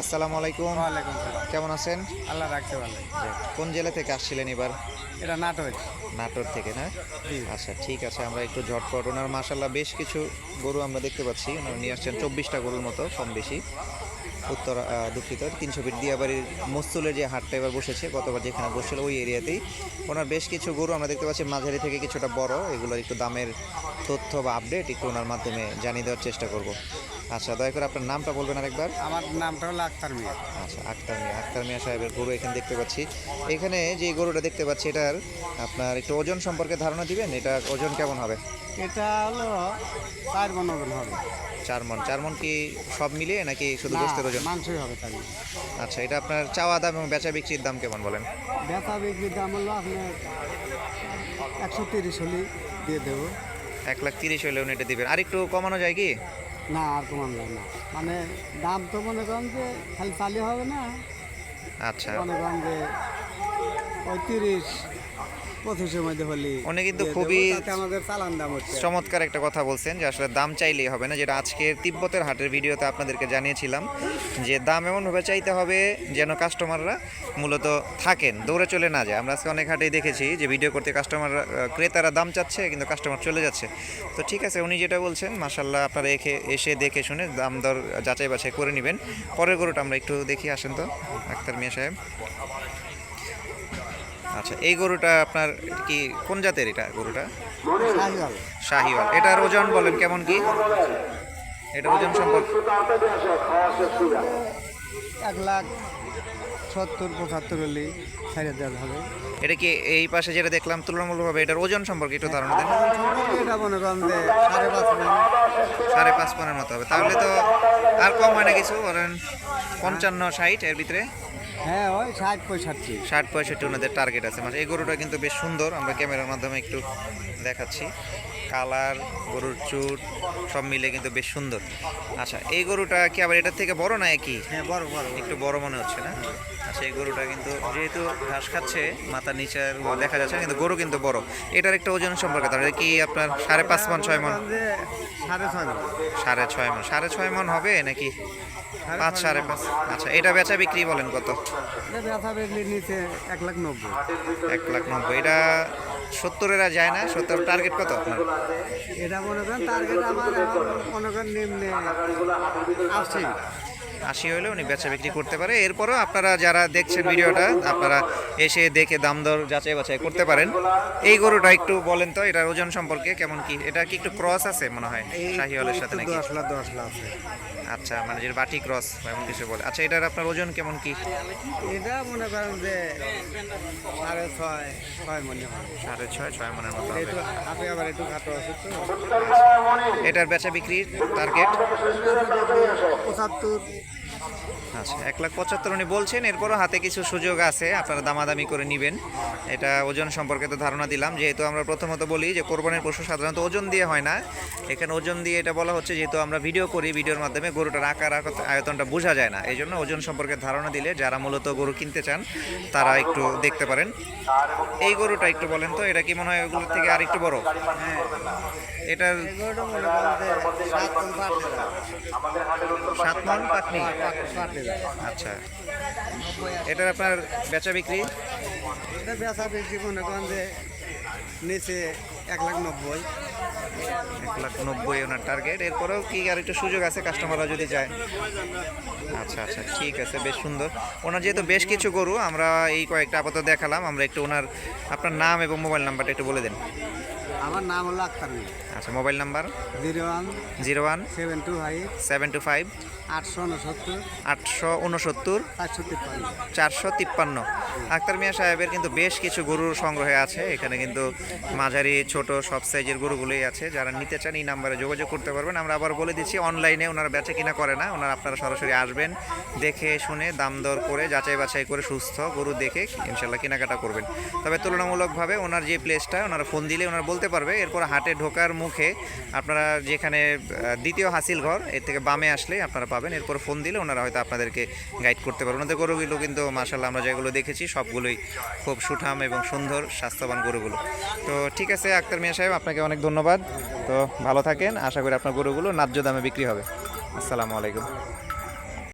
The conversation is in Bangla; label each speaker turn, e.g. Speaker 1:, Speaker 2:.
Speaker 1: আসসালামু আলাইকুম।
Speaker 2: ওয়ালাইকুম সালাম।
Speaker 1: কেমন আছেন?
Speaker 2: আল্লাহ রাখতে ভালো
Speaker 1: কোন জেলা থেকে আসছিলেন এবার?
Speaker 2: এটা নাটক
Speaker 1: নাটোর থেকে না? আচ্ছা ঠিক আছে আমরা একটু ঝটপট। ওনার মাসাল্লাহ বেশ কিছু গরু আমরা দেখতে পাচ্ছি। ওনারা নিয়ে আসছেন চব্বিশটা গরুর মতো কম বেশি। উত্তর দুঃখিত তিনশো ফিট দিয়াবাড়ির মস্তুলের যে হাটটা এবার বসেছে গতবার যেখানে বসছিল ওই এরিয়াতেই। ওনার বেশ কিছু গরু আমরা দেখতে পাচ্ছি মাঝারি থেকে কিছুটা বড়। এগুলোর একটু দামের তথ্য বা আপডেট একটু ওনার মাধ্যমে জানিয়ে দেওয়ার চেষ্টা করব। আচ্ছা দয়া করে আপনার নামটা বলবেন আরেকবার।
Speaker 2: আমার নামটা হলো আক্তার মিয়া।
Speaker 1: আচ্ছা আক্তার মিয়া আক্তার মিয়া সাহেবের গরু এখানে দেখতে পাচ্ছি। এখানে যে গরুটা দেখতে পাচ্ছি এটার আপনার একটু ওজন সম্পর্কে ধারণা দিবেন? এটা ওজন কেমন হবে?
Speaker 2: এটা হলো চার মন ওজন হবে।
Speaker 1: চার মন চার মন কি সব মিলিয়ে নাকি শুধু গোস্তের ওজন?
Speaker 2: মাংসই হবে তাই
Speaker 1: আচ্ছা এটা আপনার চাওয়া দাম এবং বেচা বিক্রির দাম কেমন বলেন?
Speaker 2: বেচা বিক্রির দাম হলো আপনার একশো তিরিশ হলে দিয়ে দেবো।
Speaker 1: এক লাখ তিরিশ হলে উনি এটা দেবেন। আর একটু কমানো যায় কি?
Speaker 2: না আর কমানো যায় না। মানে দাম তো মনে করেন যে খালি চালি হবে না।
Speaker 1: আচ্ছা।
Speaker 2: মনে করেন যে পঁয়ত্রিশ তিরিশ পঁচিশের মধ্যে হলে
Speaker 1: উনি কিন্তু খুবই-
Speaker 2: আমাদের চালান দাম হচ্ছে।
Speaker 1: চমৎকার একটা কথা বলছেন যে আসলে দাম চাইলেই হবে না যেটা আজকের তিব্বতের হাটের ভিডিওতে আপনাদেরকে জানিয়েছিলাম যে দাম এমনভাবে চাইতে হবে যেন কাস্টমাররা মূলত থাকেন দৌড়ে চলে না যায়। আমরা আজকে অনেক হাটেই দেখেছি যে ভিডিও করতে কাস্টমাররা আহ, ক্রেতারা দাম চাচ্ছে কিন্তু কাস্টমার চলে যাচ্ছে। তো ঠিক আছে উনি যেটা বলছেন মাসাল্লাহ আপনারা এখে এসে দেখে শুনে দাম দর যাচাই বাছাই করে নেবেন। পরের গরুটা আমরা একটু দেখি আসেন তো আক্তার মিয়া সাহেব। আচ্ছা এই গরুটা আপনার কি কোন জাতের এটা গরুটা?
Speaker 2: শাহিওয়াল।
Speaker 1: এটার ওজন বলেন কেমন কি? এটার ওজন সম্পর্কে।
Speaker 2: এক লাখ সত্তর পঁচাত্তর হলে দেওয়া হবে।
Speaker 1: এটা কি এই পাশে যেটা দেখলাম তুলনামূলকভাবে এটার ওজন সম্পর্কে একটু ধারণা দেন।
Speaker 2: এটা মনে করেন যে সাড়ে পাঁচ।
Speaker 1: সাড়ে পাঁচ পনেরো মতো হবে। তাহলে তো আর কম হয় না কিছু? ধরেন পঞ্চান্ন ষাট এর ভিতরে?
Speaker 2: হ্যাঁ ওই ষাট পঁয়ষট্টি।
Speaker 1: ষাট পঁয়ষট্টি ওনাদের টার্গেট আছে। মানে এই গরুটা কিন্তু বেশ সুন্দর। আমরা ক্যামেরার মাধ্যমে একটু দেখাচ্ছি। কালার গরুর চুট সব মিলে কিন্তু বেশ সুন্দর। আচ্ছা এই গরুটা কি আবার এটার থেকে বড় না একই?
Speaker 2: হ্যাঁ বড় বড়
Speaker 1: একটু বড় মনে হচ্ছে না? আচ্ছা এই গরুটা কিন্তু যেহেতু ঘাস খাচ্ছে মাথার নিচে দেখা যাচ্ছে কিন্তু গরু কিন্তু বড়। এটার একটা ওজন সম্পর্কে তাহলে কি আপনার সাড়ে পাঁচ মন ছয় মন?
Speaker 2: সাড়ে ছয় মণ।
Speaker 1: সাড়ে ছয় মন। সাড়ে ছয় মন হবে নাকি? পাঁচ সাড়ে পাঁচ। আচ্ছা এটা বেচা বিক্রি বলেন কত?
Speaker 2: ব্যথা বেগলি নিচে এক লাখ নব্বই।
Speaker 1: এক লাখ নব্বই। এটা সত্তরেরা যায় না? সত্তর টার্গেট কত আপনার?
Speaker 2: এটা মনে করেন টার্গেট আমার এখন মনে করেন নিম্নে। আশি
Speaker 1: আশি হলে উনি বেচা বিক্রি করতে পারে। এরপরও আপনারা যারা দেখছেন ভিডিওটা আপনারা এসে দেখে দাম দর যাচাই বাছাই করতে পারেন। এই গরুটা একটু বলেন তো এটার ওজন সম্পর্কে কেমন কি? এটা কি একটু ক্রস আছে মনে হয়? শাহিওয়ালের সাথে নাকি?
Speaker 2: দশ লাখ দশ লাখ আছে।
Speaker 1: আচ্ছা মানে যে বাটি ক্রস এমন কিছু বলে। আচ্ছা এটার আপনার ওজন কেমন কি?
Speaker 2: এটা মনে করেন যে সাড়ে ছয় ছয় মনে হয়।
Speaker 1: সাড়ে ছয় ছয় মনের মতো
Speaker 2: হাতে আবার একটু খাটো আছে তো।
Speaker 1: এটার বেচা বিক্রির টার্গেট
Speaker 2: পঁচাত্তর।
Speaker 1: আচ্ছা এক লাখ পঁচাত্তর উনি বলছেন এরপরও হাতে কিছু সুযোগ আছে আপনারা দামাদামি করে নেবেন। এটা ওজন সম্পর্কে তো ধারণা দিলাম যেহেতু আমরা প্রথমত বলি যে কোরবানির পশু সাধারণত ওজন দিয়ে হয় না। এখানে ওজন দিয়ে এটা বলা হচ্ছে যেহেতু আমরা ভিডিও করি ভিডিওর মাধ্যমে গরুটার আকার আয়ত- আয়তনটা বোঝা যায় না। এই জন্য ওজন সম্পর্কে ধারণা দিলে যারা মূলত গরু কিনতে চান তারা একটু দেখতে পারেন। এই গরুটা একটু বলেন তো এটা কি মনে হয় ওগুলোর থেকে আর একটু বড়?
Speaker 2: হ্যাঁ।
Speaker 1: এটার
Speaker 2: করেন সাত
Speaker 1: মন পাটনি। আচ্ছা। এটার আপনার বেচা বিক্রি?
Speaker 2: এটা বেচা বিক্রি মনে করেন যে নিচে এক লাখ নব্বই।
Speaker 1: এক লাখ নব্বই ওনার টার্গেট এরপরেও কি আর একটু সুযোগ আছে কাস্টমাররা যদি যায়? আচ্ছা আচ্ছা ঠিক আছে বেশ সুন্দর। ওনার যেহেতু বেশ কিছু গরু আমরা এই কয়েকটা আপাতত দেখালাম। আমরা একটু ওনার আপনার নাম এবং মোবাইল নাম্বারটা একটু বলে দেন।
Speaker 2: আমার নাম হলো আক্তার মিয়া।
Speaker 1: আচ্ছা mobile number?
Speaker 2: Zero one
Speaker 1: zero one
Speaker 2: seven two five
Speaker 1: seven two five
Speaker 2: আটশো উনসত্তর
Speaker 1: আটশো উনসত্তর
Speaker 2: চারশো তিপ্পান্ন।
Speaker 1: চারশো তিপ্পান্ন। আক্তার মিয়া সাহেবের কিন্তু বেশ কিছু গরুর সংগ্রহে আছে। এখানে কিন্তু মাঝারি ছোট সব সাইজের গরুগুলোই আছে। যারা নিতে চান এই নাম্বারে যোগাযোগ করতে পারবেন। আমরা আবার বলে দিচ্ছি অনলাইনে ওনারা বেচা কিনা করে না। ওনারা আপনারা সরাসরি আসবেন দেখে শুনে দাম দর করে যাচাই বাছাই করে সুস্থ গরু দেখে ইনশাল্লাহ কেনাকাটা করবেন। তবে তুলনামূলকভাবে ওনার যে প্লেসটা ওনারা ফোন দিলে ওনারা বলতে পারবে, এরপর হাটে ঢোকার মুখে আপনারা যেখানে দ্বিতীয় হাসিল ঘর, এর থেকে বামে আসলে আপনারা পাবেন, এরপর ফোন দিলে ওনারা হয়তো আপনাদেরকে গাইড করতে পারবেন ওনাদের গরুগুলো কিন্তু মাসাল্লাহ আমরা যেগুলো দেখেছি, সবগুলোই খুব সুঠাম এবং সুন্দর, স্বাস্থ্যবান গরুগুলো। তো ঠিক আছে, আক্তার মিয়া সাহেব, আপনাকে অনেক ধন্যবাদ। তো ভালো থাকেন, আশা করি আপনার গরুগুলো ন্যায্য দামে বিক্রি হবে। আসসালামু আলাইকুম।